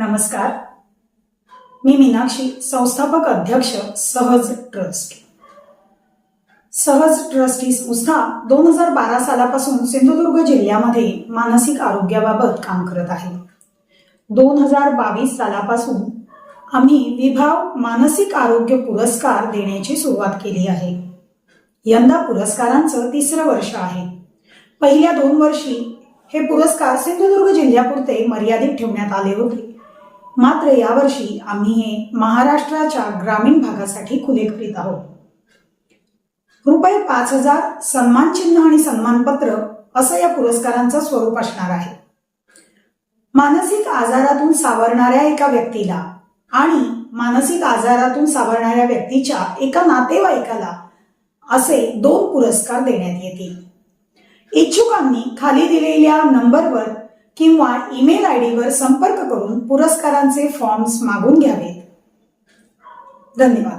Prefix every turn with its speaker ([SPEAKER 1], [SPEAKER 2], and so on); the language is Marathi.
[SPEAKER 1] नमस्कार. मी मीनाक्षी संस्थापक अध्यक्ष सहज ट्रस्ट. सहज ट्रस्ट ही संस्था दोन हजार बारा सालापासून सिंधुदुर्ग जिल्ह्यामध्ये मानसिक आरोग्याबाबत काम करत आहे. दोन हजार बावीस सालापासून आम्ही विभाग मानसिक आरोग्य पुरस्कार देण्याची सुरुवात केली आहे. यंदा पुरस्कारांचं तिसरं वर्ष आहे. पहिल्या दोन वर्षी हे पुरस्कार सिंधुदुर्ग जिल्ह्यापुरते मर्यादित ठेवण्यात आले होते. मात्र यावर्षी आम्ही हे महाराष्ट्राच्या ग्रामीण भागासाठी खुले करीत आहोत. रुपये पाच हजार सन्मान चिन्ह आणि सन्मानपत्र असं या पुरस्कारांचं स्वरूप असणार आहे. मानसिक आजारातून सावरणाऱ्या एका व्यक्तीला आणि मानसिक आजारातून सावरणाऱ्या व्यक्तीच्या एका नातेवाईकाला असे दोन पुरस्कार देण्यात येतील. इच्छुकांनी खाली दिलेल्या नंबरवर किंवा ईमेल आय डीवर संपर्क करून पुरस्कारांचे फॉर्म्स मागून घ्यावेत. धन्यवाद.